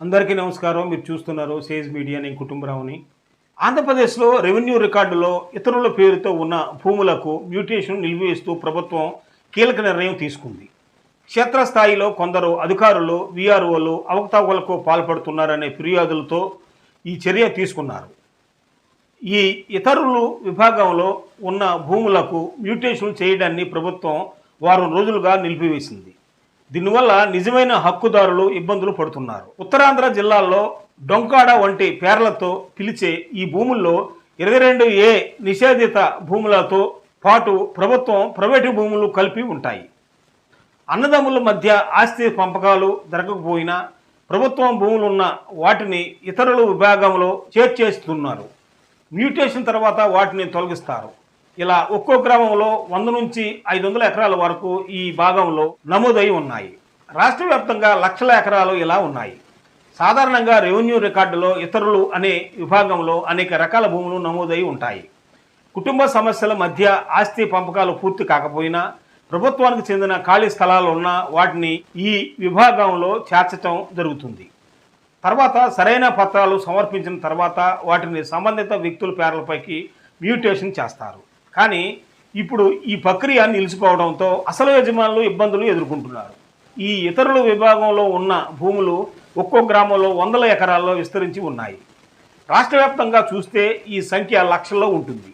అందరికీ నమస్కారం. మీరు చూస్తున్నారు సేజ్ మీడియా నేను కుటుంబరావుని. ఆంధ్రప్రదేశ్లో రెవెన్యూ రికార్డులో ఇతరుల పేరుతో ఉన్న భూములకు మ్యూటేషన్ నిలిపివేస్తూ ప్రభుత్వం కీలక నిర్ణయం తీసుకుంది. క్షేత్రస్థాయిలో కొందరు అధికారులు వీఆర్ఓలు అవకతవకలకు పాల్పడుతున్నారనే ఫిర్యాదులతో ఈ చర్య తీసుకున్నారు. ఈ ఇతరులు విభాగంలో ఉన్న భూములకు మ్యూటేషన్ చేయడాన్ని ప్రభుత్వం వారం రోజులుగా నిలిపివేసింది. దీనివల్ల నిజమైన హక్కుదారులు ఇబ్బందులు పడుతున్నారు. ఉత్తరాంధ్ర జిల్లాల్లో డొంకాడ వంటి పేర్లతో పిలిచే ఈ భూముల్లో ఇరవై రెండు ఏ నిషేధిత భూములతో పాటు ప్రభుత్వం ప్రైవేటు భూములు కలిపి ఉంటాయి. అన్నదమ్ముల మధ్య ఆస్తి పంపకాలు జరగకపోయినా ప్రభుత్వం భూములున్న వాటిని ఇతరుల విభాగంలో చేర్చేస్తున్నారు. మ్యూటేషన్ తర్వాత వాటిని తొలగిస్తారు. ఇలా ఒక్కో గ్రామంలో వంద నుంచి ఐదు వందల ఎకరాల వరకు ఈ భాగంలో నమోదై ఉన్నాయి. రాష్ట్ర వ్యాప్తంగా లక్షల ఎకరాలు ఇలా ఉన్నాయి. సాధారణంగా రెవెన్యూ రికార్డులో ఇతరులు అనే విభాగంలో అనేక రకాల భూములు నమోదై ఉంటాయి. కుటుంబ సమస్యల మధ్య ఆస్తి పంపకాలు పూర్తి కాకపోయినా ప్రభుత్వానికి చెందిన ఖాళీ స్థలాలు ఉన్న వాటిని ఈ విభాగంలో చేర్చటం జరుగుతుంది. తర్వాత సరైన పత్రాలు సమర్పించిన తర్వాత వాటిని సంబంధిత వ్యక్తుల పేర్లపైకి మ్యూటేషన్ చేస్తారు. కానీ ఇప్పుడు ఈ ప్రక్రియ నిలిచిపోవడంతో అసలు యజమానులు ఇబ్బందులు ఎదుర్కొంటున్నారు. ఈ ఇతరుల విభాగంలో ఉన్న భూములు ఒక్కో గ్రామంలో వందల ఎకరాల్లో విస్తరించి ఉన్నాయి. రాష్ట్రవ్యాప్తంగా చూస్తే ఈ సంఖ్య లక్షల్లో ఉంటుంది.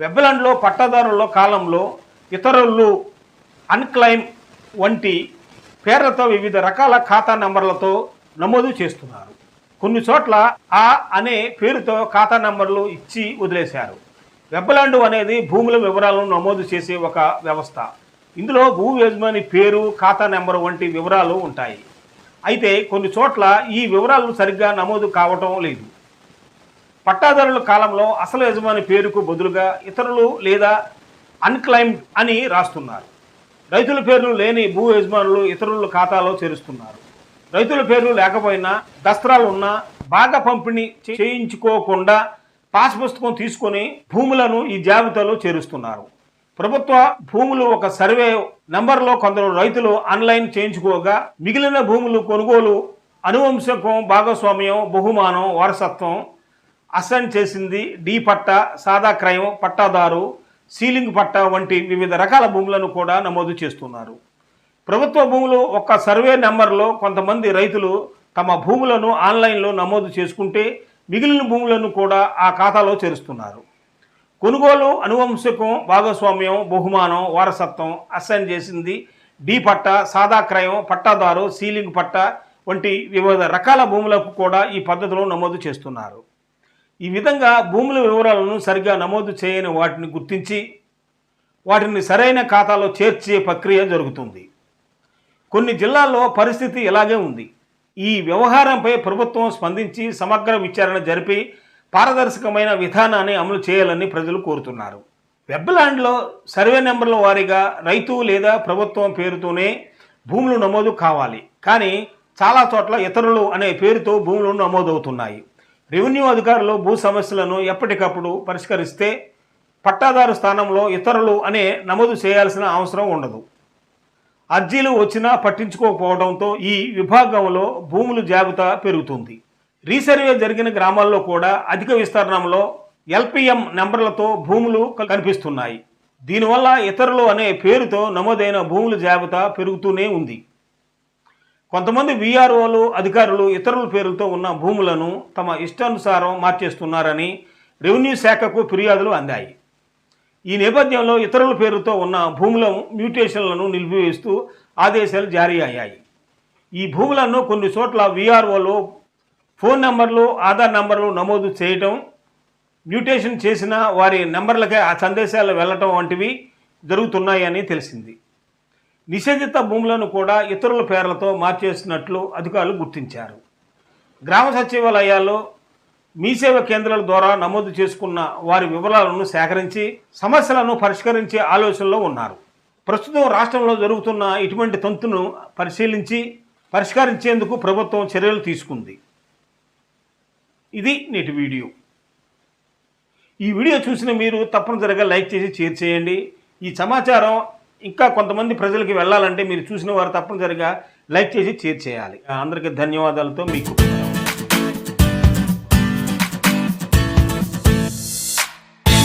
వెబ్బలండ్లో పట్టాదారుల కాలంలో ఇతరులు అన్క్లైమ్ వంటి పేర్లతో వివిధ రకాల ఖాతా నెంబర్లతో నమోదు చేస్తున్నారు. కొన్ని చోట్ల ఆ అనే పేరుతో ఖాతా నెంబర్లు ఇచ్చి వదిలేశారు. వెబ్బలాండు అనేది భూముల వివరాలను నమోదు చేసే ఒక వ్యవస్థ. ఇందులో భూ యజమాని పేరు ఖాతా నెంబర్ వంటి వివరాలు ఉంటాయి. అయితే కొన్ని చోట్ల ఈ వివరాలు సరిగ్గా నమోదు కావటం లేదు. పట్టాదారుల కాలంలో అసలు యజమాని పేరుకు బదులుగా ఇతరులు లేదా అన్క్లైమ్ అని రాస్తున్నారు. రైతుల పేర్లు లేని భూ యజమానులు ఇతరుల ఖాతాలో చేరుస్తున్నారు. రైతుల పేర్లు లేకపోయినా దస్త్రాలు ఉన్నా బాగా పంపిణీ చేయించుకోకుండా పాస్ పుస్తకం తీసుకొని భూములను ఈ జాబితాలో చేరుస్తున్నారు. ప్రభుత్వ భూములు ఒక సర్వే నంబర్లో కొందరు రైతులు ఆన్లైన్ చేయించుకోగా మిగిలిన భూములు కొనుగోలు అనువంశకం భాగస్వామ్యం బహుమానం వారసత్వం అసైన్ చేసింది. డి పట్ట సాదా క్రయం పట్టాదారు సీలింగ్ పట్ట వంటి వివిధ రకాల భూములను కూడా నమోదు చేస్తున్నారు. ప్రభుత్వ భూములు ఒక్క సర్వే నెంబర్లో కొంతమంది రైతులు తమ భూములను ఆన్లైన్లో నమోదు చేసుకుంటే మిగిలిన భూములను కూడా ఆ ఖాతాలో చేరుస్తున్నారు. కొనుగోలు అనువంశకం భాగస్వామ్యం బహుమానం వారసత్వం అసైన్ చేసింది డి పట్ట సాదా క్రయం పట్టాదారు సీలింగ్ పట్ట వంటి వివిధ రకాల భూములకు కూడా ఈ పద్ధతిలో నమోదు చేస్తున్నారు. ఈ విధంగా భూముల వివరాలను సరిగ్గా నమోదు చేయని వాటిని గుర్తించి వాటిని సరైన ఖాతాలో చేర్చే ప్రక్రియ జరుగుతుంది. కొన్ని జిల్లాల్లో పరిస్థితి ఇలాగే ఉంది. ఈ వ్యవహారంపై ప్రభుత్వం స్పందించి సమగ్ర విచారణ జరిపి పారదర్శకమైన విధానాన్ని అమలు చేయాలని ప్రజలు కోరుతున్నారు. వెబ్లాండ్లో సర్వే నెంబర్ల వారీగా రైతు లేదా ప్రభుత్వం పేరుతోనే భూములు నమోదు కావాలి. కానీ చాలా చోట్ల ఇతరులు అనే పేరుతో భూములు నమోదవుతున్నాయి. రెవెన్యూ అధికారులు భూ సమస్యలను ఎప్పటికప్పుడు పరిష్కరిస్తే పట్టాదారు స్థానంలో ఇతరులు అనే నమోదు చేయాల్సిన అవసరం ఉండదు. అర్జీలు వచ్చినా పట్టించుకోకపోవడంతో ఈ విభాగంలో భూముల జాబితా పెరుగుతుంది. రీసర్వే జరిగిన గ్రామాల్లో కూడా అధిక విస్తరణంలో ఎల్పిఎం నెంబర్లతో భూములు కనిపిస్తున్నాయి. దీనివల్ల ఇతరులు అనే పేరుతో నమోదైన భూముల జాబితా పెరుగుతూనే ఉంది. కొంతమంది వీఆర్ఓలు అధికారులు ఇతరుల పేర్లతో ఉన్న భూములను తమ ఇష్టానుసారం మార్చేస్తున్నారని రెవెన్యూ శాఖకు ఫిర్యాదులు అందాయి. ఈ నేపథ్యంలో ఇతరుల పేరుతో ఉన్న భూముల మ్యూటేషన్లను నిలిపివేస్తూ ఆదేశాలు జారీ అయ్యాయి. ఈ భూములను కొన్ని చోట్ల విఆర్ఓలో ఫోన్ నెంబర్లు ఆధార్ నెంబర్లు నమోదు చేయటం మ్యూటేషన్ చేసిన వారి నెంబర్లకే ఆ సందేశాలు వెళ్ళటం వంటివి జరుగుతున్నాయని తెలిసింది. నిషేధిత భూములను కూడా ఇతరుల పేర్లతో మార్చేస్తున్నట్లు అధికారులు గుర్తించారు. గ్రామ సచివాలయాల్లో మీ సేవ కేంద్రాల ద్వారా నమోదు చేసుకున్న వారి వివరాలను సేకరించి సమస్యలను పరిష్కరించే ఆలోచనలో ఉన్నారు. ప్రస్తుతం రాష్ట్రంలో జరుగుతున్న ఇటువంటి తంతును పరిశీలించి పరిష్కరించేందుకు ప్రభుత్వం చర్యలు తీసుకుంది. ఇది నేటి వీడియో. ఈ వీడియో చూసిన మీరు తప్పనిసరిగా లైక్ చేసి షేర్ చేయండి. ఈ సమాచారం ఇంకా కొంతమంది ప్రజలకి వెళ్ళాలంటే మీరు చూసిన వారు తప్పనిసరిగా లైక్ చేసి షేర్ చేయాలి. అందరికీ ధన్యవాదాలతో మీకు